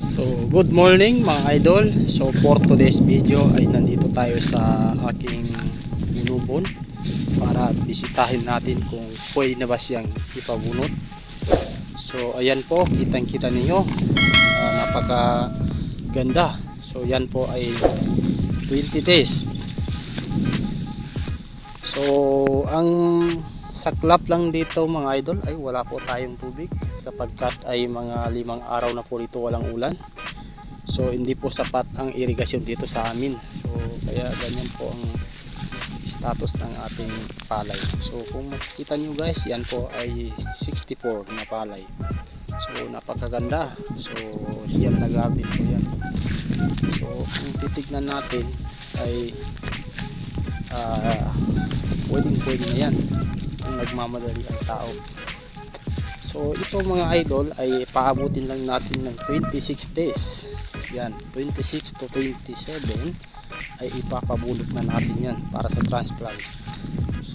So, good morning mga idol. So, for today's video ay nandito tayo sa aking binubon para bisitahin natin kung pwede na ba siyang ipabunot. So, ayan po, kitang kita ninyo. Ah, napaka ganda. So, yan po ay 20 days. So, ang saklap lang dito mga idol ay wala po tayong tubig sapagkat ay mga limang araw na po dito walang ulan. So, hindi po sapat ang irigasyon dito sa amin. So, kaya ganyan po ang status ng ating palay. So, kung makikita nyo guys, yan po ay 64 na palay. So, napakaganda. So, siyam na po yan. So, kung titignan natin ay ah pwedeng pwede na yan kung nagmamadali ang tao. So, ito mga idol ay paabutin lang natin ng 26 days. Yan, 26 to 27 ay ipapabulot na natin yan para sa transplant.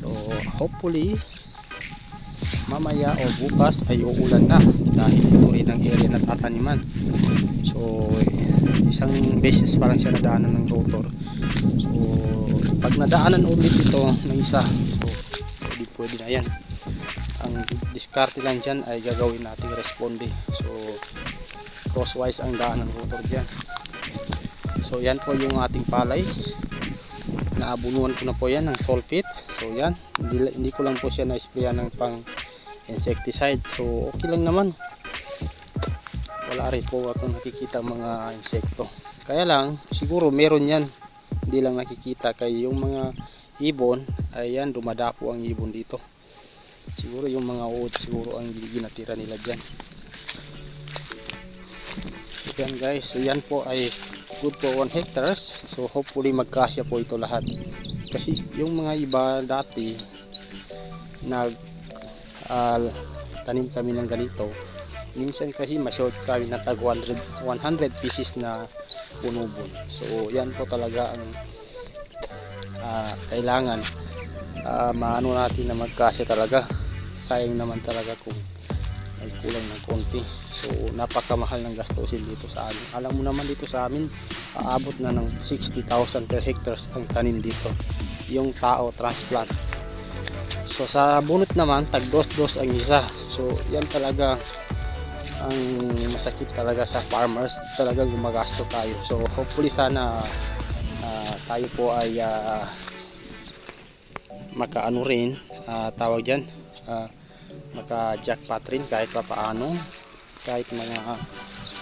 So, hopefully, mamaya o bukas ay uulan na dahil ito rin ang area na tataniman. So, isang beses pa lang siya nadaanan ng rotor. So, pag nadaanan ulit ito ng isa, so, pwede, pwede na yan. Ang diskarte lang dyan ay gagawin natin responde. So, crosswise ang daan ng rotor dyan. So, yan po yung ating palay. Naabunuan ko na po yan ng sulfate. So, yan. Hindi, hindi ko lang po siya na-sprayan ng pang insecticide. So, okay lang naman. Wala rin po akong nakikita mga insekto. Kaya lang, siguro meron yan. Hindi lang nakikita. Kaya yung mga ibon, ayan, dumadapo ang ibon dito. Siguro yung mga uod, siguro ang ginatira nila dyan. Yan guys, so yan po ay good for 1 hectares. So hopefully magkasya po ito lahat. Kasi yung mga iba dati nag ah, tanim kami ng ganito. Minsan kasi ma-short kami ng tag 100, 100 pieces na punubon. So yan po talaga ang ah, kailangan ah, maano natin na magkasya talaga. Sayang naman talaga kung ay kulang ng konti. So napakamahal ng gastusin dito sa amin. Alam mo naman dito sa amin, aabot na ng 60,000 per hectares ang tanim dito. Yung tao transplant. So sa bunot naman, tag dos-dos ang isa. So yan talaga ang masakit talaga sa farmers. Talagang gumagasto tayo. So hopefully sana ah, tayo po ay ah, makaano rin, ah, tawag dyan, ah, maka jackpot rin kahit pa paano kahit mga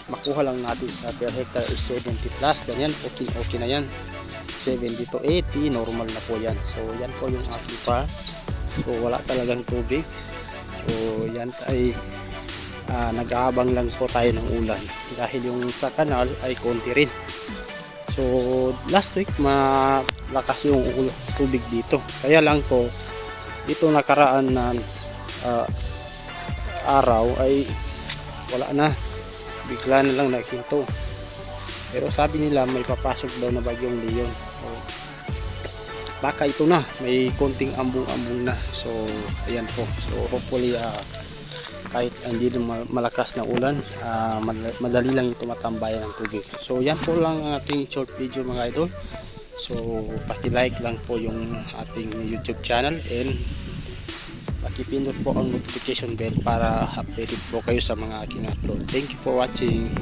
makuha lang natin sa per hectare is 70 plus ganyan okay okay na yan. 70 to 80 normal na po yan. So yan po yung aking pa. So wala talagang tubig. So yan ay ah, nag-aabang lang po tayo ng ulan. Dahil yung sa kanal ay konti rin. So last week malakas yung tubig dito. Kaya lang po ito nakaraan na ah, araw ay wala na. Bigla na lang nakinto pero sabi nila may papasok daw na bagyong leon. O, baka ito na. May konting ambong-ambong na. So ayan po. So hopefully ah, kahit hindi malakas na ulan mad- madali lang ito matambayan ng tubig. So yan po lang ang ating short video mga idol. So paki-like lang po yung ating youtube channel and pakipindot po ang notification bell para updated po kayo sa mga aking upload. Thank you for watching.